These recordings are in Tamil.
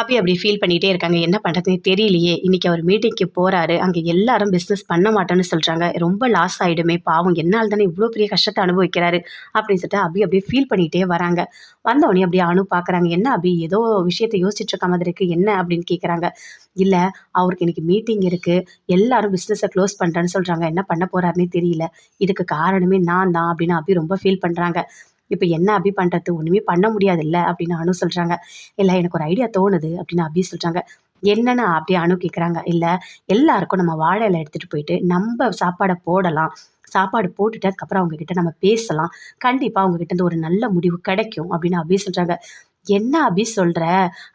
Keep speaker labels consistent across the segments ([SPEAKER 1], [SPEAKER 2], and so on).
[SPEAKER 1] அபி அப்படி ஃபீல் பண்ணிகிட்டே இருக்காங்க. என்ன பண்ணுறதுன்னு தெரியலையே. இன்றைக்கி அவர் மீட்டிங்க்கு போகிறாரு அங்கே எல்லாரும் பிஸ்னஸ் பண்ண மாட்டோன்னு சொல்கிறாங்க ரொம்ப லாஸ் ஆகிடுமே பாவம். என்னால் தானே இவ்வளோ பெரிய கஷ்டத்தை அனுபவிக்கிறாரு. அப்படின்னு சொல்லிட்டு அப்படி அப்படியே ஃபீல் பண்ணிகிட்டே வராங்க. வந்தவொடனே அப்படியே அணு பார்க்குறாங்க என்ன அபி? ஏதோ விஷயத்தை யோசிச்சுட்டு இருக்க மாதிரி இருக்குது என்ன அப்படின்னு கேட்குறாங்க இல்லை அவருக்கு இன்றைக்கி மீட்டிங் இருக்குது எல்லாரும் பிஸ்னஸை க்ளோஸ் பண்ணுறேன்னு சொல்கிறாங்க என்ன பண்ண போகிறாருன்னே தெரியல. இதுக்கு காரணமே நான் தான் அப்படின்னு அபி ரொம்ப ஃபீல் பண்ணுறாங்க இப்போ என்ன அபி பண்ணுறது ஒன்றுமே பண்ண முடியாது இல்லை அப்படின்னு அனு சொல்கிறாங்க இல்லை எனக்கு ஒரு ஐடியா தோணுது அப்படின்னு அபி சொல்கிறாங்க என்னென்னு அப்படியே அணு கேட்குறாங்க இல்லை எல்லாருக்கும் நம்ம வாழை இலை எடுத்துகிட்டு போயிட்டு நம்ம சாப்பாடை போடலாம். சாப்பாடு போட்டுட்டு அதுக்கப்புறம் அவங்கக்கிட்ட நம்ம பேசலாம். கண்டிப்பாக அவங்கக்கிட்ட இருந்து ஒரு நல்ல முடிவு கிடைக்கும் அப்படின்னு அபி சொல்கிறாங்க என்ன அபி சொல்கிற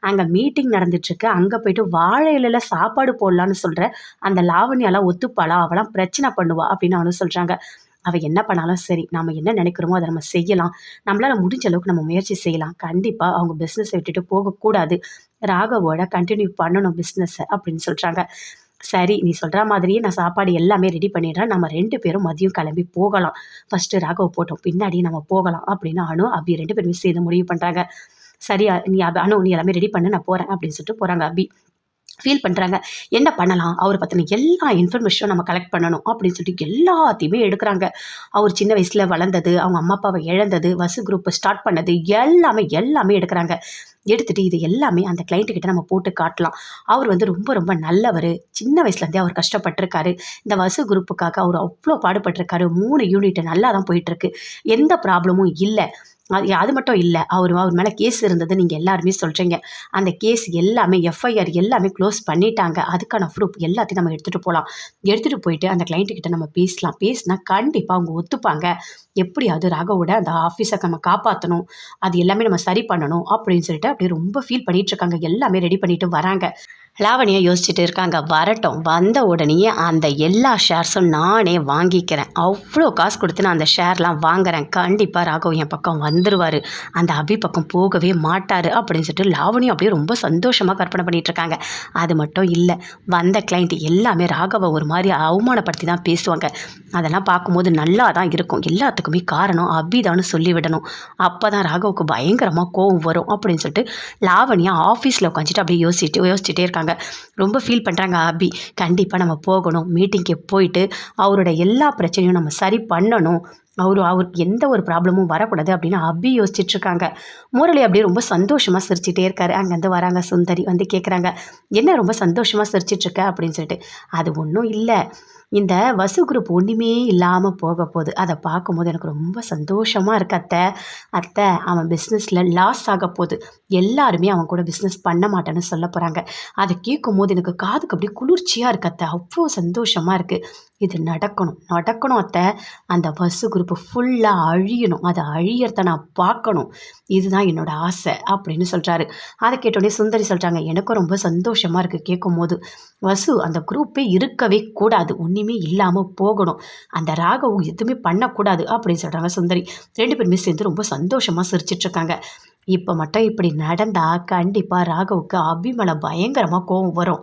[SPEAKER 1] அங்கே மீட்டிங் நடந்துட்டுருக்கு அங்கே போயிட்டு வாழை இலையில சாப்பாடு போடலான்னு சொல்கிற அந்த லாவணியெல்லாம் ஒத்துப்பாளா? அவளாம் பிரச்சனை பண்ணுவா அப்படின்னு அவனு சொல்கிறாங்க அவள் என்ன பண்ணாலும் சரி நம்ம என்ன நினைக்கிறோமோ அதை நம்ம செய்யலாம். நம்மளால் முடிஞ்ச அளவுக்கு நம்ம முயற்சி செய்யலாம். கண்டிப்பாக அவங்க பிஸ்னஸை விட்டுட்டு போகக்கூடாது. ராகவோட கண்டினியூ பண்ணணும் பிஸ்னஸை அப்படின்னு சொல்கிறாங்க சரி நீ சொல்கிற மாதிரியே நான் சாப்பாடு எல்லாமே ரெடி பண்ணிடுறேன். நம்ம ரெண்டு பேரும் மதியம் கிளம்பி போகலாம். ஃபஸ்ட்டு ராகவ் போட்டோம். பின்னாடி நம்ம போகலாம் அப்படின்னு அனு அபி ரெண்டு பேருமே சேர்ந்து முடிவு பண்ணுறாங்க சரியா நீ அனு நீ எல்லாமே ரெடி பண்ணு நான் போகிறேன் அப்படின்னு சொல்லிட்டு போகிறாங்க அபி. ஃபீல் பண்ணுறாங்க என்ன பண்ணலாம்? அவரை பற்றின எல்லா இன்ஃபர்மேஷனும் நம்ம கலெக்ட் பண்ணணும் அப்படின்னு சொல்லிட்டு எல்லாத்தையுமே எடுக்கிறாங்க. அவர் சின்ன வயசில் வளர்ந்தது அவங்க அம்மா அப்பாவை இழந்தது வசு குரூப்பை ஸ்டார்ட் பண்ணது எல்லாமே எல்லாமே எடுக்கிறாங்க. எடுத்துகிட்டு இது எல்லாமே அந்த கிளைண்ட்டுக்கிட்ட நம்ம போட்டு காட்டலாம். அவர் வந்து ரொம்ப ரொம்ப நல்லவர். சின்ன வயசுலேருந்தே அவர் கஷ்டப்பட்டிருக்காரு. இந்த வசு குரூப்புக்காக அவர் அவ்வளோ பாடுபட்டிருக்காரு. மூணு யூனிட் நல்லா தான் போயிட்டுருக்கு. எந்த ப்ராப்ளமும் இல்லை. அது அது மட்டும் இல்லை. அவர் அவர் மேலே கேஸ் இருந்தது நீங்கள் எல்லாருமே சொல்கிறீங்க அந்த கேஸ் எல்லாமே எஃப்ஐஆர் எல்லாமே க்ளோஸ் பண்ணிட்டாங்க. அதுக்கான ப்ரூஃப் எல்லாத்தையும் நம்ம எடுத்துகிட்டு போகலாம் எடுத்துகிட்டு போயிட்டு அந்த கிளைண்ட்டுக்கிட்ட நம்ம பேசலாம். பேசினா கண்டிப்பாக அவங்க ஒத்துப்பாங்க. எப்படியாவது ராகவோட அந்த ஆஃபீஸை நம்ம காப்பாற்றணும் அது எல்லாமே நம்ம சரி பண்ணணும் அப்படின்னு சொல்லிட்டு அப்படியே ரொம்ப ஃபீல் பண்ணிகிட்டு இருக்காங்க. எல்லாமே ரெடி பண்ணிட்டு வராங்க. லாவணியா யோசிச்சுட்டு இருக்காங்க. வரட்டும். வந்த உடனேயே அந்த எல்லா ஷேர்ஸும் நானே வாங்கிக்கிறேன். அவ்வளோ காசு கொடுத்து நான் அந்த ஷேர்லாம் வாங்குறேன். கண்டிப்பாக ராகவ் என் பக்கம் வந்துடுவார் அந்த அபி பக்கம் போகவே மாட்டார் அப்படின்னு சொல்லிட்டு லாவணியும் அப்படியே ரொம்ப சந்தோஷமாக கற்பனை பண்ணிட்டு இருக்காங்க. அது மட்டும் இல்லை வந்த கிளைண்ட் எல்லாமே ராகவை ஒரு மாதிரி அவமானப்படுத்தி தான் பேசுவாங்க. அதெல்லாம் பார்க்கும்போது நல்லா தான் இருக்கும். எல்லாத்துக்குமே காரணம் அபிதான்னு சொல்லிவிடணும் அப்போ தான் ராகவுக்கு பயங்கரமாக கோவம் வரும் அப்படின்னு சொல்லிட்டு லாவணியா ஆஃபீஸில் உட்காந்துட்டு அப்படியே யோசிச்சுட்டு யோசிச்சுட்டே இருக்காங்க. ரொம்ப ஃபீல் பண்ணுறாங்க அபி கண்டிப்பாக நம்ம போகணும். மீட்டிங்க்கு போயிட்டு அவரோட எல்லா பிரச்சனையும் நம்ம சரி பண்ணணும். அவர் அவர் எந்த ஒரு ப்ராப்ளமும் வரக்கூடாது அப்படின்னு அபி யோசிச்சுட்ருக்காங்க முரளி அப்படியே ரொம்ப சந்தோஷமாக சிரிச்சிட்டே இருக்காரு. அங்கேருந்து வராங்க சுந்தரி வந்து கேட்குறாங்க என்ன ரொம்ப சந்தோஷமாக சிரிச்சிட்ருக்க அப்படின்னு சொல்லிட்டு. அது ஒன்றும் இல்லை. இந்த வசு குரூப் ஒன்றுமே இல்லாமல் போக போகுது. அதை பார்க்கும்போது எனக்கு ரொம்ப சந்தோஷமாக இருக்கு அத்தை. அத்தை அவன் பிஸ்னஸில் லாஸ் ஆக போகுது. எல்லாருமே அவன் கூட பிஸ்னஸ் பண்ண மாட்டேன்னு சொல்ல போகிறாங்க அதை கேட்கும்போது எனக்கு காதுக்கு அப்படியே குளிர்ச்சியாக இருக்கு அத்தை. அவ்வளோ சந்தோஷமாக இருக்குது இது நடக்கணும். நடக்கணும் அத்தை. அந்த பஸ்ஸு குரூப்பு ஃபுல்லாக அழியணும். அதை அழியறத நான் பார்க்கணும். இதுதான் என்னோட ஆசை அப்படின்னு சொல்கிறாரு அதை கேட்டோடனே சுந்தரி சொல்கிறாங்க எனக்கும் ரொம்ப சந்தோஷமாக இருக்குது கேட்கும் போது வசு அந்த குரூப்பே இருக்கவே கூடாது. ஒன்றுமே இல்லாமல் போகணும். அந்த ராகவும் எதுவுமே பண்ணக்கூடாது. அப்படின்னு சொல்கிறாங்க சுந்தரி. ரெண்டு பேருமே சேர்ந்து ரொம்ப சந்தோஷமாக சிரிச்சிட்ருக்காங்க இப்போ மட்டும் இப்படி நடந்தால் கண்டிப்பாக ராகவுக்கு அபி மேலே பயங்கரமாக கோவம் வரும்.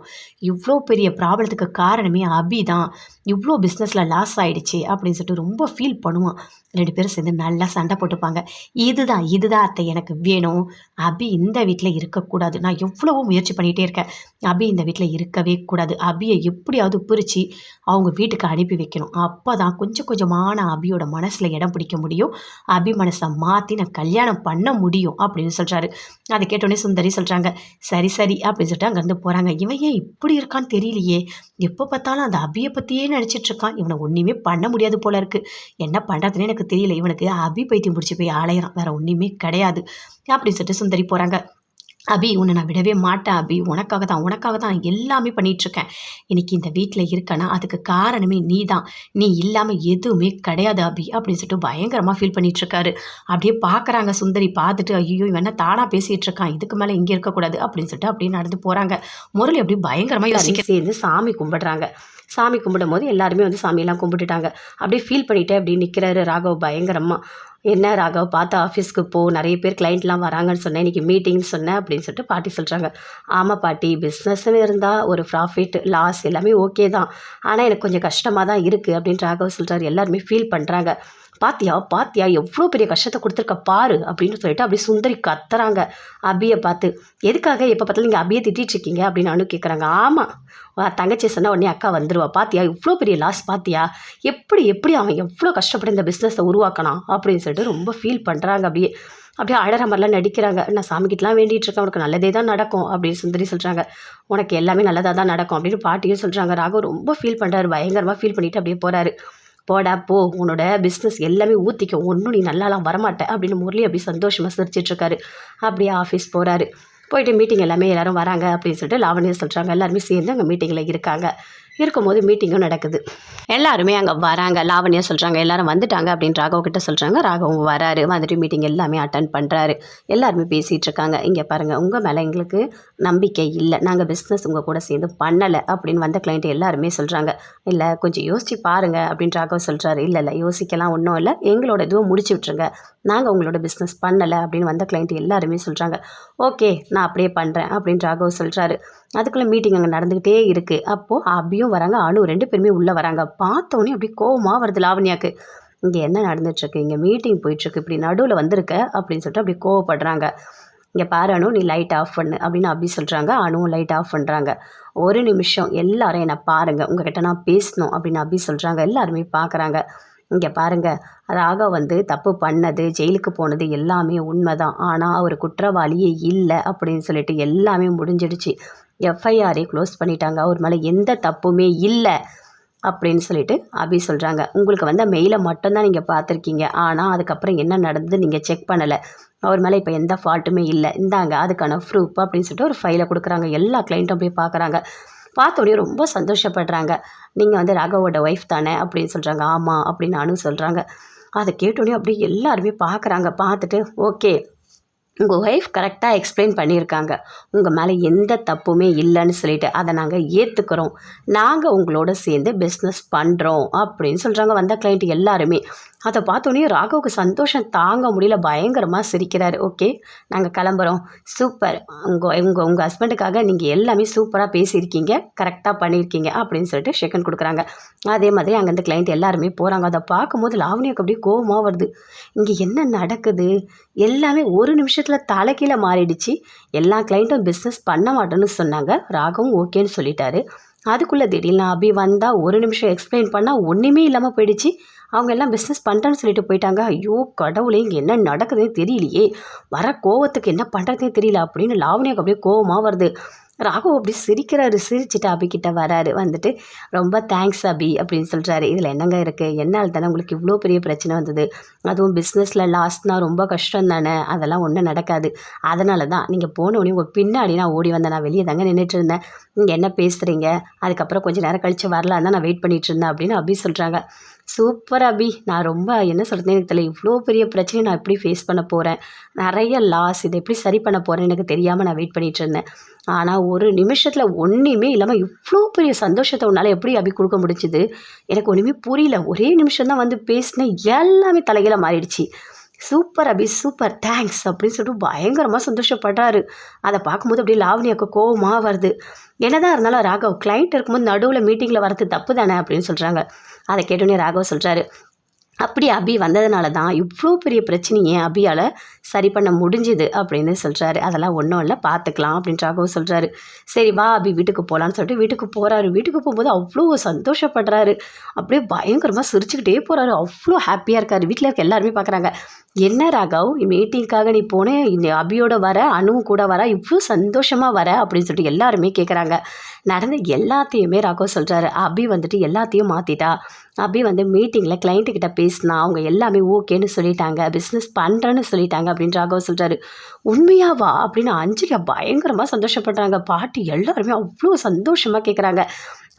[SPEAKER 1] இவ்வளோ பெரிய ப்ராப்ளத்துக்கு காரணமே அபி தான் இவ்வளோ பிஸ்னஸில் லாஸ் ஆகிடுச்சி அப்படின்னு சொல்லிட்டு ரொம்ப ஃபீல் பண்ணுவான். ரெண்டு பேரும் சேர்ந்து நல்லா சண்டை போட்டுப்பாங்க. இதுதான் இதுதான் அத்தை எனக்கு வேணும். அபி இந்த வீட்டில் இருக்கக்கூடாது. நான் எவ்வளவோ முயற்சி பண்ணிகிட்டே இருக்கேன். அபி இந்த வீட்டில் இருக்கவே கூடாது. அபியை எப்படியாவது பிரித்து அவங்க வீட்டுக்கு அனுப்பி வைக்கணும். அப்போ தான் கொஞ்சம் கொஞ்சமான அபியோட மனசில் இடம் பிடிக்க முடியும். அபி மனசை மாற்றி நான் கல்யாணம் பண்ண முடியும் அப்படின்னு சொல்கிறாரு அதை கேட்டோடனே சுந்தரி சொல்கிறாங்க சரி சரி அப்படின்னு சொல்லிட்டு அங்கேருந்து போகிறாங்க இவன் ஏன் இப்படி இருக்கான்னு தெரியலையே. எப்போ பார்த்தாலும் அந்த அபியை பற்றியே நினச்சிட்டு இருக்கான். இவனை ஒன்றுமே பண்ண முடியாது போல இருக்குது என்ன பண்ணுறதுன்னு எனக்கு தெரியல. இவனுக்கு அபி பைத்தியம் பிடிச்சி போய் ஆலையிறான் வேற ஒன்றுமே கிடையாது. அப்படின்னு சொல்லிட்டு சுந்தரி போகிறாங்க அபி உன்னை நான் விடவே மாட்டேன் அபி. உனக்காக தான் உனக்காக தான் எல்லாமே பண்ணிகிட்ருக்கேன் இன்னைக்கு இந்த வீட்டில் இருக்கேன்னா அதுக்கு காரணமே நீ தான் நீ இல்லாமல் எதுவுமே கிடையாது அபி அப்படின்னு சொல்லிட்டு பயங்கரமாக ஃபீல் பண்ணிகிட்ருக்காரு அப்படியே பார்க்குறாங்க சுந்தரி பார்த்துட்டு ஐயோ இவன் தானாக பேசிகிட்டு இருக்கான் இதுக்கு மேலே இங்கே இருக்கக்கூடாது அப்படின்னு சொல்லிட்டு அப்படியே நடந்து போகிறாங்க முரளி அப்படியே பயங்கரமாக யோசிக்க சேர்ந்து சாமி கும்பிடுறாங்க. சாமி கும்பிடும் போது எல்லாருமே வந்து சாமியெல்லாம் கும்பிட்டுட்டாங்க. அப்படியே ஃபீல் பண்ணிட்டு அப்படியே நிற்கிறாரு ராகவ் பயங்கரமாக என்ன ராகவ் பார்த்து ஆஃபீஸ்க்கு போ நிறைய பேர் கிளைண்ட்லாம் வராங்கன்னு சொன்னேன் இன்றைக்கி மீட்டிங்னு சொன்னேன் அப்படின்னு சொல்லிட்டு பாட்டி சொல்கிறாங்க ஆமாம் பாட்டி பிஸ்னஸ்னு இருந்தால் ஒரு ப்ராஃபிட் லாஸ் எல்லாமே ஓகே தான். ஆனால் எனக்கு கொஞ்சம் கஷ்டமாக தான் இருக்குது அப்படின்னு ராகவ் சொல்கிறார் எல்லாருமே ஃபீல் பண்ணுறாங்க பாத்தியா பாத்தியா எவ்வளோ பெரிய கஷ்டத்தை கொடுத்துருக்க பாரு அப்படின்னு சொல்லிட்டு அப்படியே சுந்தரி கத்துறாங்க அபியை பார்த்து. எதுக்காக எப்போ பார்த்தாலும் நீங்கள் அபியை திட்டிகிட்டு இருக்கீங்க அப்படின்னு அனு கேட்குறாங்க ஆமாம் தங்கச்சி சொன்னால் உடனே அக்கா வந்துருவா. பாத்தியா இவ்வளோ பெரிய லாஸ் பாத்தியா? எப்படி எப்படி அவன் எவ்வளோ கஷ்டப்பட்டு இந்த பிஸ்னஸை உருவாக்கணும் அப்படின்னு சொல்லிட்டு ரொம்ப ஃபீல் பண்ணுறாங்க அப்படியே அப்படியே அழற மாதிரிலாம் நடிக்கிறாங்க. நான் சாமிக்கிட்டலாம் வேண்டிகிட்டு இருக்கேன் உனக்கு நல்லதே தான் நடக்கும் அப்படின்னு சுந்தரி சொல்கிறாங்க உனக்கு எல்லாமே நல்லதாக தான் நடக்கும் அப்படின்னு பாட்டியும் சொல்கிறாங்க ராகவ் ரொம்ப ஃபீல் பண்ணுறாரு பயங்கரமாக ஃபீல் பண்ணிட்டு அப்படியே போகிறாரு போடா போ. உன்னோட பிஸ்னஸ் எல்லாமே ஊற்றிக்க ஒன்றும் நீ நல்லாலாம் வரமாட்ட. அப்படின்னு முரளி அப்படி சந்தோஷமாக சிரிச்சிட்ருக்காரு. அப்படியே ஆஃபீஸ் போகிறாரு போயிட்டு மீட்டிங் எல்லாமே எல்லாரும் வராங்க அப்படின்னு சொல்லிட்டு லாவணியை சொல்கிறாங்க எல்லாருமே சேர்ந்து அங்கே மீட்டிங்கில் இருக்காங்க. இருக்கும்போது மீட்டிங்கும் நடக்குது. எல்லாருமே அங்கே வராங்க. லாவண்யா சொல்கிறாங்க எல்லாரும் வந்துட்டாங்க அப்படின்னு ராகவ் கிட்ட சொல்கிறாங்க ராகவும் வராரு. வந்துட்டு மீட்டிங் எல்லாமே அட்டன் பண்ணுறாரு எல்லாருமே பேசிகிட்டு இருக்காங்க. இங்கே பாருங்கள் உங்கள் மேலே எங்களுக்கு நம்பிக்கை இல்லை. நாங்கள் பிஸ்னஸ் உங்கள் கூட சேர்ந்து பண்ணலை அப்படின்னு வந்த கிளைண்ட் எல்லாருமே சொல்கிறாங்க இல்லை கொஞ்சம் யோசிச்சு பாருங்கள் அப்படின்னு ராகவ் சொல்கிறாரு இல்லை இல்லை யோசிக்கலாம் ஒன்றும் இல்லை. எங்களோட இதுவும் முடிச்சு விட்ருங்க நாங்கள் உங்களோட பிஸ்னஸ் பண்ணலை அப்படின்னு வந்த கிளைண்ட் எல்லாருமே சொல்கிறாங்க ஓகே நான் அப்படியே பண்ணுறேன் அப்படின்னு ராகவ் சொல்கிறாரு அதுக்குள்ளே மீட்டிங் அங்கே நடந்துக்கிட்டே இருக்குது அப்போது அபியும் வராங்க அனு ரெண்டு பேருமே உள்ளே வராங்க. பார்த்தோன்னே அப்படி கோவமாக வருது லாவண்யாக்கு. இங்கே என்ன நடந்துட்டுருக்கு? இங்கே மீட்டிங் போயிட்டுருக்கு. இப்படி நடுவில் வந்திருக்க அப்படின்னு சொல்லிட்டு அப்படி கோவப்படுறாங்க. இங்கே பாரு அனு நீ லைட் ஆஃப் பண்ணு அப்படின்னு அபி சொல்கிறாங்க அணுவும் லைட் ஆஃப் பண்ணுறாங்க ஒரு நிமிஷம் எல்லாரும் என்னை பாருங்கள் உங்ககிட்ட நான் பேசணும் அப்படின்னு அபி சொல்கிறாங்க எல்லாருமே பார்க்குறாங்க இங்கே பாருங்க ராகவ் வந்து தப்பு பண்ணது ஜெயிலுக்கு போனது எல்லாமே உண்மைதான். ஆனால் அவர் குற்றவாளியே இல்லை அப்படின்னு சொல்லிட்டு எல்லாமே முடிஞ்சிடுச்சு. எஃப்ஐஆரே க்ளோஸ் பண்ணிட்டாங்க. அவர் மேலே எந்த தப்புமே இல்லை அப்படின்னு சொல்லிட்டு அபி சொல்கிறாங்க உங்களுக்கு வந்த மெயிலை மட்டும்தான் நீங்கள் பார்த்துருக்கீங்க. ஆனால் அதுக்கப்புறம் என்ன நடந்தது நீங்கள் செக் பண்ணலை. அவர் மேலே இப்போ எந்த ஃபால்ட்டுமே இல்லை. இந்தாங்க அதுக்கான ப்ரூஃப் அப்படின்னு சொல்லிட்டு ஒரு ஃபைலை கொடுக்குறாங்க. எல்லா கிளைண்ட்டும் போய் பார்க்குறாங்க. பார்த்தோடனே ரொம்ப சந்தோஷப்படுறாங்க. நீங்கள் வந்து ராகவோட ஒய்ஃப் தானே? அப்படின்னு சொல்கிறாங்க ஆமாம் அப்படின்னு நானும் சொல்கிறாங்க அதை கேட்டோடனே அப்படியே எல்லாருமே பார்க்குறாங்க. பார்த்துட்டு ஓகே உங்கள் ஒய்ஃப் கரெக்டாக எக்ஸ்பிளைன் பண்ணியிருக்காங்க. உங்கள் மேலே எந்த தப்புமே இல்லைன்னு சொல்லிட்டு அதை நாங்கள் ஏற்றுக்கிறோம் நாங்கள் உங்களோட சேர்ந்து பிஸ்னஸ் பண்ணுறோம் அப்படின்னு சொல்கிறாங்க வந்த கிளைண்ட் எல்லாருமே. அதை பார்த்தோன்னே ராகவுக்கு சந்தோஷம் தாங்க முடியல பயங்கரமாக சிரிக்கிறாரு. ஓகே நாங்கள் கிளம்புறோம். சூப்பர். உங்கள் உங்கள் உங்கள் ஹஸ்பண்டுக்காக நீங்கள் எல்லாமே சூப்பராக பேசியிருக்கீங்க. கரெக்டாக பண்ணியிருக்கீங்க அப்படின்னு சொல்லிட்டு ஷெக்கன் கொடுக்குறாங்க. அதே மாதிரி அங்கேருந்து கிளைண்ட் எல்லாருமே போகிறாங்க அதை பார்க்கும்போது லாவணியாக்கு அப்படியே கோபமாக வருது. இங்கே என்ன நடக்குது? எல்லாமே ஒரு நிமிஷத்தில் தலைக்கீழே மாறிடுச்சு. எல்லா கிளைண்ட்டும் பிஸ்னஸ் பண்ண மாட்டேன்னு சொன்னாங்க. ராகவும் ஓகேன்னு சொல்லிட்டாரு. அதுக்குள்ளே திடீர்னு அபி வந்தால் ஒரு நிமிஷம் எக்ஸ்பிளைன் பண்ணால் ஒன்றுமே இல்லாமல் போயிடுச்சு. அவங்க எல்லாம் பிஸ்னஸ் பண்ணுறேன்னு சொல்லிட்டு போயிட்டாங்க. ஐயோ கடவுளே இங்கே என்ன நடக்குதுன்னு தெரியலையே. வர கோவத்துக்கு என்ன பண்ணுறதுனே தெரியல அப்படின்னு லாவணியாக்கு அப்படியே கோவமாக வருது. ராகவ் அப்படி சிரிக்கிறாரு. சிரிச்சுட்டு அபிக்கிட்ட வராரு. வந்துட்டு ரொம்ப தேங்க்ஸ் அபி அப்படின்னு சொல்கிறாரு இதில் என்னங்க இருக்குது என்னால் தானே உங்களுக்கு இவ்வளோ பெரிய பிரச்சனை வந்தது? அதுவும் பிஸ்னஸில் லாஸ்ட்னால் ரொம்ப கஷ்டம் தானே? அதெல்லாம் ஒன்றும் நடக்காது. அதனால தான் நீங்கள் போனோடனே உங்கள் பின்னாடி நான் ஓடி வந்தேன். நான் வெளியே தாங்க நின்றுட்டு இருந்தேன். நீங்கள் என்ன பேசுகிறீங்க அதுக்கப்புறம் கொஞ்சம் நேரம் கழித்து வரலான்னு தான் நான் வெயிட் பண்ணிகிட்டு இருந்தேன் அப்படின்னு அபி சொல்கிறாங்க சூப்பர் அபி. நான் ரொம்ப என்ன சொல்கிறேன்னு எனக்கு தெரியல. இவ்வளோ பெரிய பிரச்சனையை நான் எப்படி ஃபேஸ் பண்ண போகிறேன் நிறைய லாஸ் இதை எப்படி சரி பண்ண போகிறேன்னு எனக்கு தெரியாமல் நான் வெயிட் பண்ணிகிட்டு இருந்தேன். ஆனால் ஒரு நிமிஷத்தில் ஒன்றுமே இல்லாமல் இவ்வளோ பெரிய சந்தோஷத்தை உன்னால் எப்படி அபி கொடுக்க முடிஞ்சுது? எனக்கு ஒன்றுமே புரியல. ஒரே நிமிஷம் தான் வந்து பேசினேன். எல்லாமே தலைகீழ மாறிடுச்சு. சூப்பர் அபி சூப்பர் தேங்க்ஸ் அப்படின்னு சொல்லிட்டு பயங்கரமாக சந்தோஷப்படுறாரு. அதை பார்க்கும்போது அப்படியே லாவணியாக்கு கோவமாக வருது. என்னதான் இருந்தாலும் ராகவ் கிளைண்ட் இருக்கும்போது நடுவில் மீட்டிங்கில் வரது தப்பு தானே அப்படின்னு சொல்கிறாங்க அதை கேட்டோன்னே ராகவ் சொல்கிறாரு அப்படி அபி வந்ததுனால தான் இவ்வளோ பெரிய பிரச்சனையை அபியால் சரி பண்ண முடிஞ்சுது அப்படின்னு சொல்கிறாரு அதெல்லாம் ஒன்றும் இல்லை பார்த்துக்கலாம் அப்படின்னு ராகவ் சொல்கிறாரு சரி வா அபி வீட்டுக்கு போகலான்னு சொல்லிட்டு வீட்டுக்கு போகிறாரு வீட்டுக்கு போகும்போது அவ்வளோ சந்தோஷப்படுறாரு. அப்படியே பயங்கரமாக சிரிச்சுக்கிட்டே போகிறாரு அவ்வளோ ஹாப்பியாக இருக்கார். வீட்டில் இருக்க எல்லாருமே பார்க்குறாங்க என்ன ராகவ் மீட்டிங்க்காக நீ போனேன் இந்த அபியோட வர அணுவும் கூட வர இவ்வளோ சந்தோஷமாக வர அப்படின்னு சொல்லிட்டு எல்லாருமே கேட்குறாங்க நடந்த எல்லாத்தையுமே ராகவ் சொல்கிறாரு அபி வந்துட்டு எல்லாத்தையும் மாற்றிட்டா அபி வந்து மீட்டிங்கில் கிளைண்ட்டுக்கிட்ட பேசினா அவங்க எல்லாமே ஓகேன்னு சொல்லிட்டாங்க. பிஸ்னஸ் பண்ணுறேன்னு சொல்லிட்டாங்க. அப்படின்னு ராகவ சொல்கிறாரு உண்மையாவா? அப்படின்னு அஞ்சலியா பயங்கரமாக சந்தோஷப்படுறாங்க. பாட்டி எல்லாருமே அவ்வளோ சந்தோஷமாக கேட்குறாங்க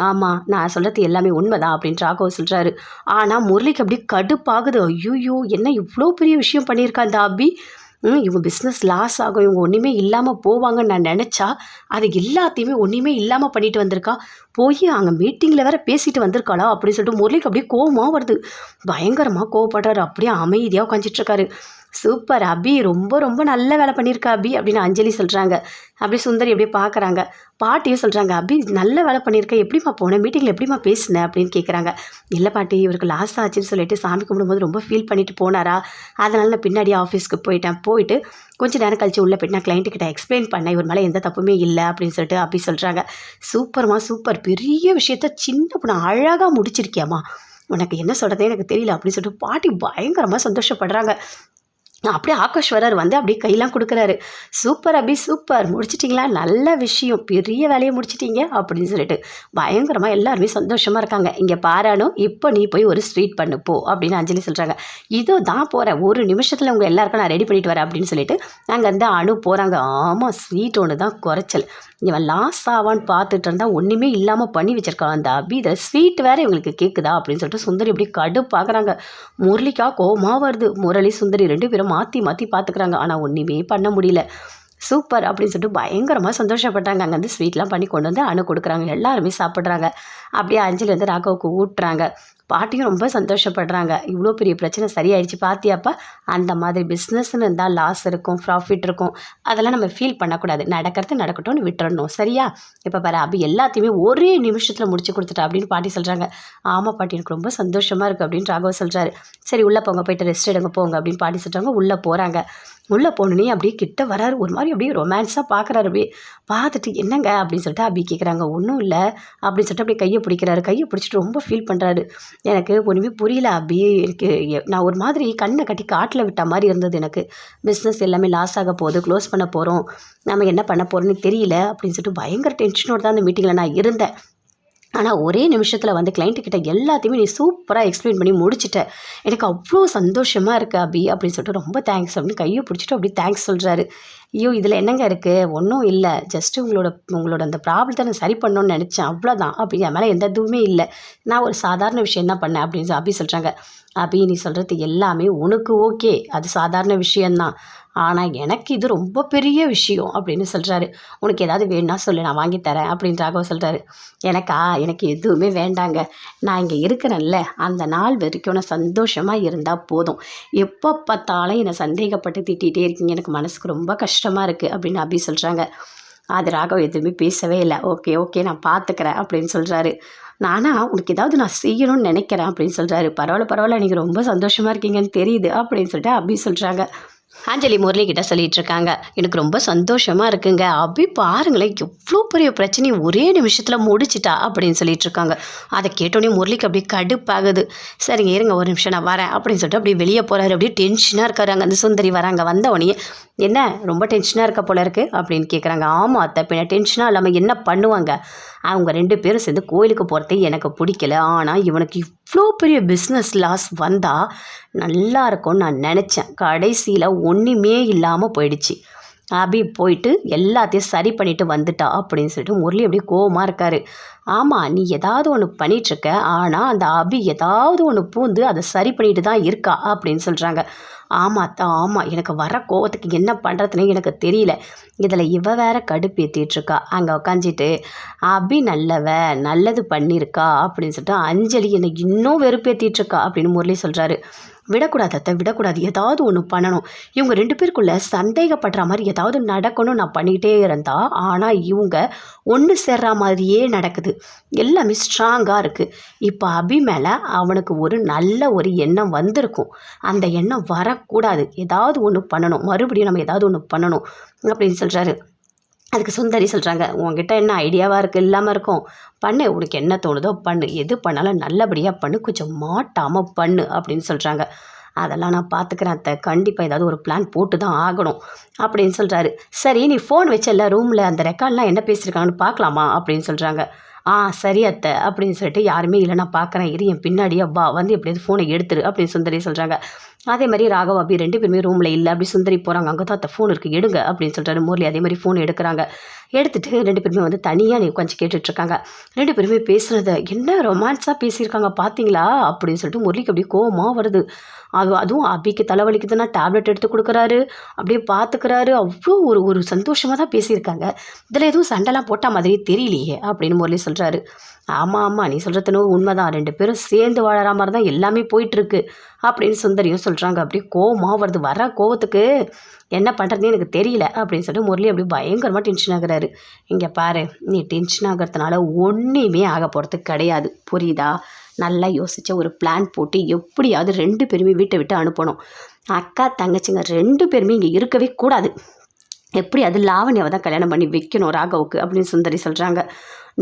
[SPEAKER 1] ஆமாம் நான் சொல்கிறது எல்லாமே உண்மைதான் அப்படின்னு ராகவ் சொல்கிறாரு ஆனால் முரளிக்கு அப்படி கடுப்பாகுது. ஐயோ என்ன இவ்வளோ பெரிய விஷயம் பண்ணியிருக்கா இந்த அபி ம் இவங்க பிஸ்னஸ் லாஸ் ஆகும். இவங்க ஒன்றுமே இல்லாமல் போவாங்கன்னு நான் நினச்சா அது எல்லாத்தையுமே ஒன்றுமே இல்லாமல் பண்ணிட்டு வந்திருக்கா. போய் அங்கே மீட்டிங்கில் வேற பேசிட்டு வந்திருக்காளா? அப்படின்னு சொல்லிட்டு முரளிக்கு அப்படியே கோவமாக வருது. பயங்கரமாக கோவப்படுறாரு. அப்படியே அமைதியாக உட்காந்துட்டுருக்காரு சூப்பர் அபி ரொம்ப ரொம்ப நல்ல வேலை பண்ணியிருக்கா அபி அப்படின்னு அஞ்சலி சொல்கிறாங்க அப்படி சுந்தரி அப்படியே பார்க்குறாங்க. பாட்டியும் சொல்கிறாங்க அபி நல்ல வேலை பண்ணியிருக்க எப்படிம்மா போனேன் மீட்டிங்கில் எப்படிம்மா பேசினேன் அப்படின்னு கேட்குறாங்க இல்லை பாட்டி இவருக்கு லாஸ் ஆச்சுன்னு சொல்லிட்டு சாமி கும்பிடும்போது ரொம்ப ஃபீல் பண்ணிட்டு போனாரா? அதனால நான் பின்னாடி ஆஃபீஸ்க்கு போயிட்டேன். போயிட்டு கொஞ்சம் நேரம் கழிச்சு உள்ளே போயிட்டு நான் கிளைண்ட்டுக்கிட்ட எக்ஸ்பிளைன் பண்ணேன் இவர் மேலே எந்த தப்புமே இல்லை அப்படின்னு சொல்லிட்டு அப்படி சொல்கிறாங்க சூப்பர்மா சூப்பர். பெரிய விஷயத்த சின்ன பொண்ணு அழகாக முடிச்சிருக்கியாம்மா. உனக்கு என்ன சொல்கிறதே எனக்கு தெரியல அப்படின்னு சொல்லிட்டு பாட்டி பயங்கரமாக சந்தோஷப்படுறாங்க. அப்படியே ஆகாஷ்வரர் வந்து அப்படியே கையெல்லாம் கொடுக்குறாரு. Super Abhi super. முடிச்சிட்டிங்களா? நல்ல விஷயம். பெரிய வேலையை முடிச்சிட்டீங்க அப்படின்னு சொல்லிட்டு பயங்கரமாக எல்லாருமே சந்தோஷமாக இருக்காங்க. இங்கே பாரானோ இப்போ நீ போய் ஒரு ஸ்வீட் பண்ணு போ அப்படின்னு அஞ்சலி சொல்கிறாங்க இதோ தான் போகிறேன் ஒரு நிமிஷத்தில் உங்கள் எல்லாருக்கும் நான் ரெடி பண்ணிட்டு வரேன் அப்படின்னு சொல்லிட்டு நாங்கள் வந்து அணு போகிறாங்க ஆமாம் ஸ்வீட் ஒன்று தான் குறைச்சல். இவன் லாஸ் ஆவான்னு பார்த்துட்டு இருந்தால் ஒன்றுமே இல்லாமல் பண்ணி வச்சிருக்கான். அந்த அபி இதில் ஸ்வீட் வேறு இவங்களுக்கு கேட்குதா அப்படின்னு சொல்லிட்டு சுந்தரி இப்படி கடு பார்க்குறாங்க முரளிக்கா கோமா வருது. முரளி சுந்தரி ரெண்டு பேரும் மாற்றி மாற்றி பார்த்துக்குறாங்க ஆனால் ஒன்றுமே பண்ண முடியல. சூப்பர் அப்படின்னு சொல்லிட்டு பயங்கரமாக சந்தோஷப்பட்டாங்க. அங்கே வந்து ஸ்வீட்லாம் பண்ணி கொண்டு வந்து அணு கொடுக்குறாங்க. எல்லாருமே சாப்பிட்றாங்க. அப்படியே அஞ்சலி வந்து ஊட்டுறாங்க. பாட்டியும் ரொம்ப சந்தோஷப்படுறாங்க. இவ்வளோ பெரிய பிரச்சனை சரியாயிடுச்சு பார்த்தியாப்பா அந்த மாதிரி பிஸ்னஸ்னு இருந்தால் லாஸ் இருக்கும் ப்ராஃபிட் இருக்கும். அதெல்லாம் நம்ம ஃபீல் பண்ணக்கூடாது. நடக்கிறது நடக்கட்டும்னு விட்டுறணும். சரியா? இப்போ பாரு அபி எல்லாத்தையுமே ஒரே நிமிஷத்தில் முடிச்சு கொடுத்துட்டா அப்படின்னு பாட்டி சொல்கிறாங்க ஆமாம் பாட்டி எனக்கு ரொம்ப சந்தோஷமாக இருக்குது அப்படின்னு ராகவ் சொல்கிறாரு சரி உள்ளே போங்க போயிட்டு ரெஸ்ட் எடுங்க போங்க அப்படின்னு பாட்டி சொல்கிறாங்க உள்ளே போகிறாங்க உள்ளே போனோன்னே அப்படியே கிட்ட வராரு. ஒரு மாதிரி அப்படியே ரொமான்ஸாக பார்க்குறாரு அப்படியே பார்த்துட்டு என்னங்க அப்படின்னு சொல்லிட்டு அபி கேட்குறாங்க ஒன்றும் இல்லை அப்படின்னு சொல்லிட்டு அப்படியே கையை பிடிக்கிறாரு. கையை பிடிச்சிட்டு ரொம்ப ஃபீல் பண்ணுறாரு எனக்கு ஒன்றுமே புரியல அபி எனக்கு நான் ஒரு மாதிரி கண்ணை கட்டி காட்டில் விட்ட மாதிரி இருந்தது எனக்கு. பிஸ்னஸ் எல்லாமே லாஸ் ஆக போகுது க்ளோஸ் பண்ண போகிறோம் நம்ம என்ன பண்ண போகிறோன்னு தெரியல அப்படின்னு சொல்லிட்டு பயங்கர டென்ஷனோட தான் அந்த மீட்டிங்கில் நான் இருந்தேன். ஆனால் ஒரே நிமிஷத்தில் வந்து கிளைண்ட்டுக்கிட்ட எல்லாத்தையுமே நீ சூப்பராக எக்ஸ்பிளைன் பண்ணி முடிச்சிட்ட. எனக்கு அவ்வளோ சந்தோஷமாக இருக்குது அபி அப்படின்னு சொல்லிட்டு ரொம்ப தேங்க்ஸ் அப்படின்னு கையை பிடிச்சிட்டு அப்படி தேங்க்ஸ் சொல்கிறாரு ஐயோ இதில் என்னங்க இருக்குது ஒன்றும் இல்லை. ஜஸ்ட்டு உங்களோட உங்களோட அந்த ப்ராப்ளத்தை நான் சரி பண்ணணும்னு நினச்சேன். அவ்வளோதான் அப்படி என் மேலே எந்த இதுவுமே இல்லை. நான் ஒரு சாதாரண விஷயம் தான் பண்ணேன் அப்படின்னு சொல்லி அபி சொல்கிறாங்க அபி நீ சொல்கிறது எல்லாமே உனக்கு ஓகே அது சாதாரண விஷயந்தான் ஆனால் எனக்கு இது ரொம்ப பெரிய விஷயம் அப்படின்னு சொல்கிறாரு உனக்கு ஏதாவது வேணும்னா சொல்லு நான் வாங்கி தரேன் அப்படின்னு ராகவ சொல்கிறாரு எனக்கா? எனக்கு எதுவுமே வேண்டாங்க. நான் இங்கே இருக்கிறேன்ல. அந்த நாள் வரைக்கும் நான் சந்தோஷமாக இருந்தால் போதும். எப்போ பார்த்தாலும் என்னை சந்தேகப்பட்டு திட்டிகிட்டே இருக்கீங்க. எனக்கு மனசுக்கு ரொம்ப கஷ்டமாக இருக்குது அப்படின்னு அபி சொல்கிறாங்க அது ராகவ் எதுவுமே பேசவே இல்லை. ஓகே ஓகே நான் பார்த்துக்கிறேன் அப்படின்னு சொல்கிறாரு நானா உனக்கு ஏதாவது நான் செய்யணும்னு நினைக்கிறேன் அப்படின்னு சொல்கிறாரு பரவாயில்ல பரவாயில்ல. நீங்கள் ரொம்ப சந்தோஷமாக இருக்கீங்கன்னு தெரியுது அப்படின்னு சொல்லிட்டு அப்படி சொல்கிறாங்க அஞ்சலி முரளிக்கிட்ட சொல்லிட்டு இருக்காங்க எனக்கு ரொம்ப சந்தோஷமா இருக்குங்க. அபி பாருங்களேன் எவ்வளோ பெரிய பிரச்சனையை ஒரே நிமிஷத்தில் முடிச்சிட்டா அப்படின்னு சொல்லிட்டு இருக்காங்க அதை கேட்டோடனே முரளிக்கு அப்படியே கடுப்பாகுது. சரிங்க இருங்க ஒரு நிமிஷம் நான் வரேன் அப்படின்னு சொல்லிட்டு அப்படியே வெளியே போறாரு. அப்படியே டென்ஷனாக இருக்காரு. அங்கே அந்த சுந்தரி வராங்க வந்த உடனே என்ன ரொம்ப டென்ஷனாக இருக்க போல இருக்கு? அப்படின்னு கேட்குறாங்க ஆமாம் அத்தை பின்ன டென்ஷனாக இல்லாமல் என்ன பண்ணுவாங்க? அவங்க ரெண்டு பேரும் சேர்ந்து கோயிலுக்கு போகிறதே எனக்கு பிடிக்கல. ஆனால் இவனுக்கு இவ்வளோ பெரிய பிஸ்னஸ் லாஸ் வந்தால் நல்லா இருக்கும்னு நான் நினச்சேன். கடைசியில் ஒன்றுமே இல்லாமல் போயிடுச்சு. அபி போயிட்டு எல்லாத்தையும் சரி பண்ணிட்டு வந்துட்டா அப்படின்னு சொல்லிட்டு முரளி அப்படியே கோவமாக இருக்கார். ஆமாம் நீ ஏதாவது ஒன்று பண்ணிகிட்ருக்க ஆனால் அந்த அபி ஏதாவது ஒன்று பூந்து அதை சரி பண்ணிட்டு தான் இருக்கா அப்படின்னு சொல்கிறாங்க ஆமாம் தான் ஆமாம் எனக்கு வர கோவத்துக்கு என்ன பண்ணுறதுனே எனக்கு தெரியல. இதில் இவ வேற கடுப்பு ஏற்றிட்டுருக்கா அங்கே உக்காஞ்சிட்டு அபி நல்லவ நல்லது பண்ணியிருக்கா அப்படின்னு சொல்லிட்டு அஞ்சலி என்னை இன்னும் வெறுப்பேற்றிட்டு இருக்கா அப்படின்னு முரளி சொல்கிறாரு விடக்கூடாது அத்தை விடக்கூடாது. ஏதாவது ஒன்று பண்ணணும். இவங்க ரெண்டு பேருக்குள்ளே சந்தேகப்படுற மாதிரி ஏதாவது நடக்கணும் நான் பண்ணிக்கிட்டே இருந்தா ஆனால் இவங்க ஒன்று சேர்ற மாதிரியே நடக்குது. எல்லாமே ஸ்ட்ராங்காக இருக்குது இப்போ அபி மேலே அவனுக்கு ஒரு நல்ல ஒரு எண்ணம் வந்திருக்கும். அந்த எண்ணம் வரக்கூடாது. ஏதாவது ஒன்று பண்ணணும். மறுபடியும் நம்ம ஏதாவது ஒன்று பண்ணணும் அப்படின்னு சொல்கிறாரு அதுக்கு சுந்தரி சொல்கிறாங்க உங்ககிட்ட என்ன ஐடியாவாக இருக்குது இல்லாமல் இருக்கும். பண்ணு. உனக்கு என்ன தோணுதோ பண்ணு. எது பண்ணாலும் நல்லபடியாக பண்ணு. கொஞ்சம் மாட்டாமல் பண்ணு. அப்படின்னு சொல்கிறாங்க அதெல்லாம் நான் பார்த்துக்கிறேன் அத்தை. கண்டிப்பாக ஏதாவது ஒரு பிளான் போட்டு தான் ஆகணும். அப்படின்னு சொல்கிறாரு சரி நீ ஃபோன் வச்சல ரூமில் அந்த ரெக்கார்ட்லாம் என்ன பேசியிருக்காங்கன்னு பார்க்கலாமா அப்படின்னு சொல்கிறாங்க ஆ சரி அத்தை அப்படின்னு சொல்லிட்டு யாருமே இல்லை நான் பார்க்குறேன் இரு என் பின்னாடியே வா வந்து எப்படியாவது ஃபோனை எடுத்துரு அப்படின்னு சுந்தரி சொல்கிறாங்க அதே மாதிரி ராகவ் அபி ரெண்டு பேருமே ரூமில் இல்லை அப்படி சுந்தரி போகிறாங்க அங்கே தான் அத்தை ஃபோன் இருக்குது எடுங்க அப்படின்னு சொல்கிறாரு முரளி அதே மாதிரி ஃபோன் எடுக்கிறாங்க. எடுத்துகிட்டு ரெண்டு பேருமே வந்து தனியாக நீ உட்காந்து கேட்டுட்ருக்காங்க. ரெண்டு பேருமே பேசுகிறத என்ன ரொமான்ஸாக பேசியிருக்காங்க பார்த்தீங்களா அப்படின்னு சொல்லிட்டு முரளிக்கு அப்படியே கோவமாக வருது. அது அதுவும் அபிக்கு தலைவலிக்குதுன்னா டேப்லெட் எடுத்து கொடுக்குறாரு அப்படியே பார்த்துக்கிறாரு அவ்வளோ ஒரு ஒரு சந்தோஷமாக தான் பேசியிருக்காங்க. இதில் எதுவும் சண்டைலாம் போட்ட மாதிரியே தெரியலையே அப்படின்னு முரளி சொல்கிறாரு ஆமாம் ஆமாம் நீ சொல்கிறதுனோ உண்மைதான். ரெண்டு பேரும் சேர்ந்து வாழற மாதிரி தான் எல்லாமே போயிட்டுருக்கு அப்படின்னு சுந்தரியும் சொல்கிறாங்க அப்படியே கோவமாக வருது. வர கோவத்துக்கு என்ன பண்ணுறதுன்னு எனக்கு தெரியல அப்படின்னு சொல்லிட்டு முரளி அப்படியே பயங்கரமாக டென்ஷன் ஆகுறாரு. இங்கே பாரு நீ டென்ஷன் ஆகிறதுனால ஒன்றுமே ஆக போகிறதுக்கு கிடையாது. புரியுதா? நல்லா யோசித்த ஒரு பிளான் போட்டு எப்படியாவது ரெண்டு பேருமே வீட்டை விட்டு அனுப்பணும். அக்கா தங்கச்சிங்க ரெண்டு பேருமே இங்கே இருக்கவே கூடாது. எப்படி அது லாவணியாவை தான் கல்யாணம் பண்ணி வைக்கணும் ராகவுக்கு அப்படின்னு சுந்தரி சொல்கிறாங்க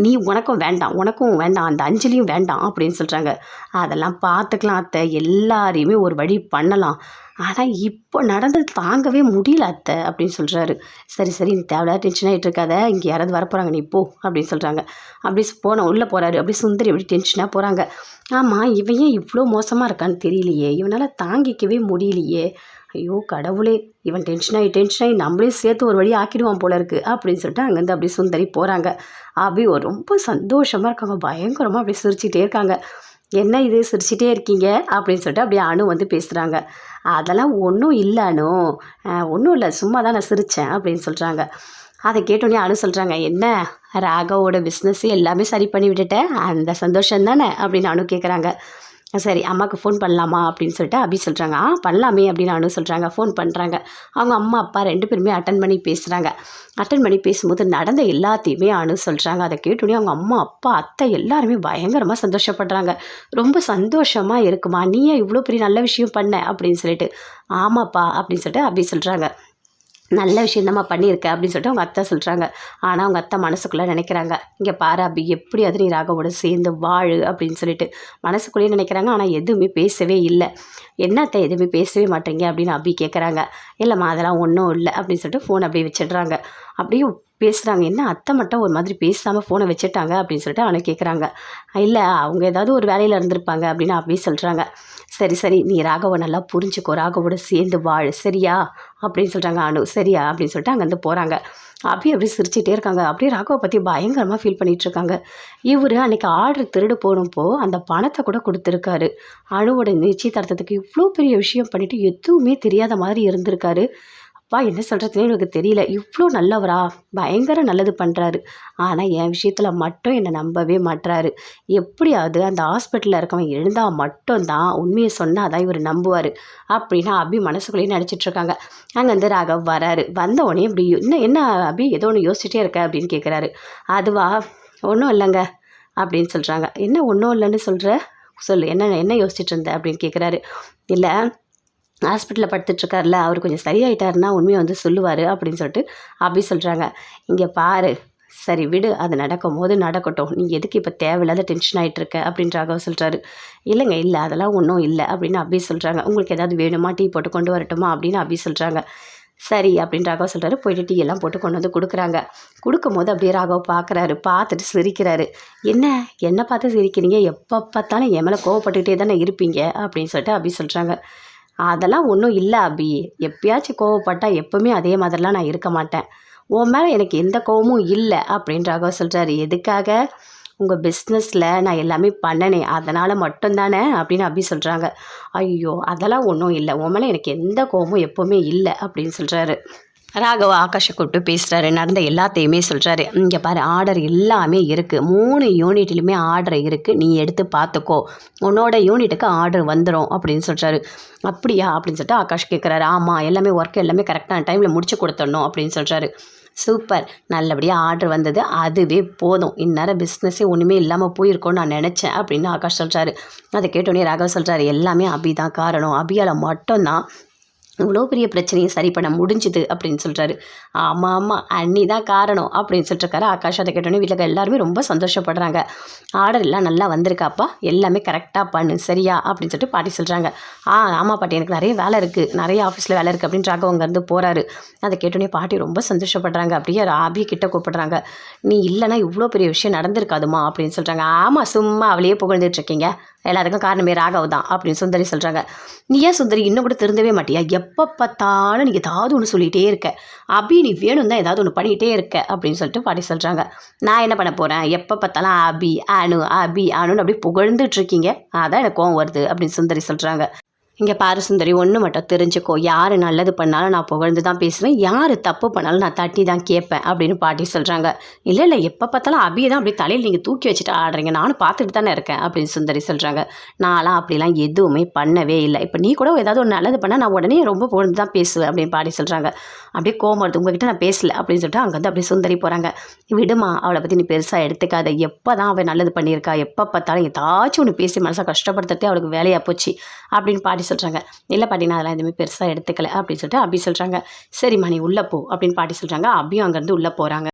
[SPEAKER 1] நீ உனக்கும் வேண்டாம் உனக்கும் வேண்டாம் அந்த அஞ்சலியும் வேண்டாம் அப்படின்னு சொல்கிறாங்க அதெல்லாம் பார்த்துக்கலாம் அத்தை எல்லாரையுமே ஒரு வழி பண்ணலாம். ஆனால் இப்போ நடந்தது தாங்கவே முடியல அத்தை அப்படின்னு சொல்கிறாரு சரி சரி நீ தேவையில்லாத டென்ஷன் ஆகிட்டு இருக்காத இங்கே யாராவது வரப்போகிறாங்க நீ போ அப்படின்னு சொல்கிறாங்க அப்படி போன உள்ளே போகிறாரு அப்படி சுந்தரி அப்படி டென்ஷனாக போகிறாங்க ஆமாம் இவன் ஏன் இவ்வளோ மோசமாக இருக்கான்னு தெரியலையே. இவனால் தாங்கிக்கவே முடியலையே. ஐயோ கடவுளே இவன் டென்ஷன் ஆகி டென்ஷன் ஆகி நம்மளையும் சேர்த்து ஒரு வழி ஆக்கிடுவான் போல இருக்குது அப்படின்னு சொல்லிட்டு அங்கேருந்து அப்படியே சுந்தரி போகிறாங்க அபி ஒரு ரொம்ப சந்தோஷமாக இருக்காங்க. பயங்கரமாக அப்படியே சிரிச்சிட்டே இருக்காங்க. என்ன இது? சிரிச்சிட்டே இருக்கீங்க? அப்படின்னு சொல்லிட்டு அப்படியே அணு வந்து பேசுகிறாங்க அதெல்லாம் ஒன்றும் இல்லை அணு ஒன்றும் இல்லை. சும்மா தான் நான் சிரித்தேன் அப்படின்னு சொல்கிறாங்க அதை கேட்டோன்னே அனு சொல்கிறாங்க என்ன? ராகவோட பிஸ்னஸ் எல்லாமே சரி பண்ணி விட்டுட்டேன் அந்த சந்தோஷம் தானே அப்படின்னு அனு கேட்குறாங்க சரி அம்மாவுக்கு ஃபோன் பண்ணலாமா அப்படின்னு சொல்லிட்டு அபி சொல்கிறாங்க ஆ பண்ணலாமே அப்படின்னு அனு சொல்கிறாங்க ஃபோன் பண்ணுறாங்க அவங்க அம்மா அப்பா ரெண்டு பேருமே அட்டன் பண்ணி பேசுகிறாங்க அட்டன் பண்ணி பேசும்போது நடந்த எல்லாத்தையுமே அனு சொல்கிறாங்க அதை கேட்டோடனே அவங்க அம்மா அப்பா அத்தை எல்லாருமே பயங்கரமாக சந்தோஷப்படுறாங்க. ரொம்ப சந்தோஷமாக இருக்குமா? நீ ஏன் இவ்வளோ பெரிய நல்ல விஷயம் பண்ண? அப்படின்னு சொல்லிட்டு ஆமாப்பா அப்படின்னு சொல்லிட்டு அபி சொல்கிறாங்க நல்ல விஷயம் தான் பண்ணியிருக்க அப்படின்னு சொல்லிட்டு அவங்க அத்தை சொல்கிறாங்க ஆனால் அவங்க அத்தை மனசுக்குள்ளே நினைக்கிறாங்க. இங்கே பாரு அப்படி எப்படியாவது நீ ராகவோட சேர்ந்து வாழு அப்படின்னு சொல்லிட்டு மனசுக்குள்ளேயே நினைக்கிறாங்க. ஆனால் எதுவுமே பேசவே இல்லை. என்னத்தை எதுவுமே பேசவே மாட்டேங்க? அப்படின்னு அபி கேட்குறாங்க இல்லைம்மா அதெல்லாம் ஒன்றும் இல்லை. அப்படின்னு சொல்லிட்டு ஃபோன் அப்படியே வச்சிடுறாங்க. அப்படியே பேசுகிறாங்க என்ன அத்தை மட்டும் ஒரு மாதிரி பேசாமல் ஃபோனை வச்சுட்டாங்க? அப்படின்னு சொல்லிட்டு அவனை கேட்குறாங்க இல்லை அவங்க ஏதாவது ஒரு வேலையில் இருந்திருப்பாங்க அப்படின்னு அப்படியே சொல்கிறாங்க சரி சரி நீ ராகவை நல்லா புரிஞ்சுக்கோ. ராகவோட சேர்ந்து வாழ். சரியா? அப்படின்னு சொல்கிறாங்க அனு. சரியா? அப்படின்னு சொல்லிட்டு அங்கேருந்து போகிறாங்க அப்படியே அப்படியே சிரிச்சிட்டே இருக்காங்க. அப்படியே ராகவை பற்றி பயங்கரமாக ஃபீல் பண்ணிகிட்டு இருக்காங்க. இவர் அன்றைக்கி ஆர்டர் திருடு போனப்போ அந்த பணத்தை கூட கொடுத்துருக்காரு. அணுவோட நிச்சயதார்த்தத்துக்கு இவ்வளோ பெரிய விஷயம் பண்ணிவிட்டு எதுவுமே தெரியாத மாதிரி இருந்திருக்காரு. அப்பா என்ன சொல்கிறதுனே எனக்கு தெரியல. இவ்வளோ நல்லவரா. பயங்கர நல்லது பண்ணுறாரு ஆனால் என் விஷயத்தில் மட்டும் என்னை நம்பவே மாட்டுறாரு எப்படியாவது அந்த ஹாஸ்பிட்டலில் இருக்கவன் எழுந்தால் மட்டும்தான் உண்மையை சொன்னால் தான் இவர் நம்புவார். அப்படின்னு அபி மனசுக்குள்ளேயே நினச்சிட்ருக்காங்க அங்கேருந்து ராகவ் வராரு. வந்த உடனே இப்படி என்ன என்ன அபி? ஏதோ ஒன்று யோசிச்சிட்டே இருக்க? அப்படின்னு கேட்குறாரு அதுவா? ஒன்றும் இல்லைங்க. அப்படின்னு சொல்கிறாங்க என்ன ஒன்றும் இல்லைன்னு சொல்கிற சொல்லு. என்ன என்ன யோசிச்சுட்டு இருந்த? அப்படின்னு கேட்குறாரு இல்லை ஹாஸ்பிட்டலில் படுத்துட்ருக்கார்ல அவர் கொஞ்சம் சரியாயிட்டாருன்னா உண்மையை வந்து சொல்லுவார் அப்படின்னு சொல்லிட்டு அப்படி சொல்கிறாங்க இங்கே பாரு சரி விடு அது நடக்கும் போது நடக்கட்டும். நீ எதுக்கு இப்போ தேவையில்லாத டென்ஷன் ஆகிட்டு இருக்க அப்படின்றாக சொல்கிறாரு இல்லைங்க இல்லை அதெல்லாம் ஒன்றும் இல்லை அப்படின்னு அப்படி சொல்கிறாங்க உங்களுக்கு ஏதாவது வேணுமா டீ போட்டு கொண்டு வரட்டுமா அப்படின்னு அப்படி சொல்கிறாங்க சரி அப்படின்னு ராகவ் சொல்கிறாரு போயிட்டு டீ எல்லாம் போட்டு கொண்டு வந்து கொடுக்குறாங்க. கொடுக்கும்போது அப்படியே ராகவ் பார்க்குறாரு பார்த்துட்டு சிரிக்கிறாரு. என்ன என்ன பார்த்து சிரிக்கிறீங்க? எப்போ பார்த்தாலும் என் மேலே கோவப்பட்டுக்கிட்டே தானே இருப்பீங்க அப்படின்னு சொல்லிட்டு அப்படி சொல்கிறாங்க அதெல்லாம் ஒன்றும் இல்லை அபி. எப்பயாச்சும் கோவப்பட்டால் எப்போவுமே அதே மாதிரிலாம் நான் இருக்க மாட்டேன். உன் மேலே எனக்கு எந்த கோவமும் இல்லை அப்படின்றாக சொல்கிறாரு எதுக்காக? உங்கள் பிஸ்னஸில் நான் எல்லாமே பண்ணனே அதனால் மட்டும்தானே அப்படின்னு அபி சொல்கிறாங்க ஐயோ அதெல்லாம் ஒன்றும் இல்லை. உன் மேலே எனக்கு எந்த கோவமும் எப்போவுமே இல்லை அப்படின்னு சொல்கிறாரு ராகவா ஆகாஷை கூப்பிட்டு பேசுகிறாரு நடந்த எல்லாத்தையுமே சொல்கிறாரு இங்கே பாரு ஆர்டர் எல்லாமே இருக்குது மூணு யூனிட்லையுமே ஆர்டர் இருக்குது நீ எடுத்து பார்த்துக்கோ உன்னோட யூனிட்டுக்கு ஆர்டர் வந்துடும் அப்படின்னு சொல்கிறாரு அப்படியா? அப்படின்னு சொல்லிட்டு ஆகாஷ் கேட்குறாரு ஆமாம் எல்லாமே ஒர்க் எல்லாமே கரெக்டான டைமில் முடிச்சு கொடுத்துடணும் அப்படின்னு சொல்கிறாரு சூப்பர் நல்லபடியாக ஆர்டர் வந்தது. அதுவே போதும். இந்நேரம் பிஸ்னஸே ஒன்றுமே இல்லாமல் போயிருக்கோன்னு நான் நினச்சேன் அப்படின்னு ஆகாஷ் சொல்கிறாரு அதை கேட்டோன்னே ராகவ் சொல்கிறாரு எல்லாமே அபி தான் காரணம். அபியால் மட்டும்தான் இவ்வளோ பெரிய பிரச்சனையை சரி பண்ண முடிஞ்சுது அப்படின்னு சொல்கிறாரு ஆமாம் ஆமாம் அண்ணி தான் காரணம் அப்படின்னு சொல்லிட்டுருக்காரு. ஆகாஷ் அதை கேட்டோன்னே வீட்டில் எல்லாருமே ரொம்ப சந்தோஷப்படுறாங்க. ஆர்டர் எல்லாம் நல்லா வந்திருக்காப்பா? எல்லாமே கரெக்டாக பண்ணு சரியா? அப்படின்னு சொல்லிட்டு பாட்டி சொல்கிறாங்க ஆ ஆமாம் பாட்டி எனக்கு நிறைய வேலை இருக்குது நிறைய ஆஃபீஸில் வேலை இருக்குது அப்படின்னு ராகவ் அங்கேருந்து போகிறாரு அதை கேட்டோன்னே பாட்டி ரொம்ப சந்தோஷப்படுறாங்க. அப்படியே ஆபியை கிட்ட கூப்பிடுறாங்க. நீ இல்லைன்னா இவ்வளோ பெரிய விஷயம் நடந்திருக்காதுமா அப்படின்னு சொல்கிறாங்க ஆமாம் சும்மா அவளையே புகழ்ந்துட்டுருக்கீங்க எல்லாத்துக்கும் காரணமே ராகவ் தான் அப்படின்னு சுந்தரி சொல்கிறாங்க நீ ஏன் சுந்தரி இன்னும் கூட திருந்தவே மாட்டியா? எப்போ பார்த்தாலும் நீ ஏதாவது ஒன்று சொல்லிகிட்டே இருக்க. அபி நீ வேணும் தான் ஏதாவது ஒன்று பண்ணிகிட்டே இருக்க அப்படின்னு சொல்லிட்டு பாட்டி சொல்கிறாங்க நான் என்ன பண்ண போகிறேன் எப்போ பார்த்தாலும் அபி அனு அபி அனுன்னு அப்படியே புகழ்ந்துட்டு இருக்கீங்க. அதான் எனக்கு கோவம் வருது அப்படின்னு சுந்தரி சொல்கிறாங்க இங்கே பாரு சுந்தரி ஒன்று மட்டும் தெரிஞ்சுக்கோ. யார் நல்லது பண்ணாலும் நான் புகழ்ந்து தான் பேசுவேன். யார் தப்பு பண்ணாலும் நான் தட்டி தான் கேட்பேன் அப்படின்னு பாட்டி சொல்கிறாங்க இல்லை இல்லை எப்போ பார்த்தாலும் அபியை தான் அப்படி தலையில் நீங்கள் தூக்கி வச்சுட்டு ஆடுறீங்க. நானும் பார்த்துட்டு தானே இருக்கேன் அப்படின்னு சுந்தரி சொல்கிறாங்க நான்லாம் அப்படிலாம் எதுவுமே பண்ணவே இல்லை. இப்போ நீ கூட ஏதாவது ஒரு நல்லது பண்ணால் நான் உடனே ரொம்ப புகழ்ந்து தான் பேசுவேன் அப்படின்னு பாட்டி சொல்கிறாங்க அப்படியே கோவம் உங்ககிட்ட நான் பேசல அப்படின்னு சொல்லிட்டு அங்கேருந்து அப்படியே சுந்தரி போகிறாங்க விடுமா அவளை பற்றி நீ பெருசாக எடுத்துக்காத. எப்போ தான் அவள் நல்லது பண்ணியிருக்கா? எப்போ பார்த்தாலும் ஏதாச்சும் ஒன்று பேசி மனசை கஷ்டப்படுத்துறதே அவளுக்கு வேலையாக போச்சு அப்படின்னு பாட்டி சொல்கிறாங்க இல்லை பாட்டி நான் அதெல்லாம் எதுவுமே பெருசாக எடுத்துக்கல அப்படின்னு சொல்லிட்டு அபி சொல்கிறாங்க சரிம்மா நீ உள்ளே போ அப்படின்னு பாட்டி சொல்கிறாங்க அபியும் அங்கேருந்து உள்ளே போகிறாங்க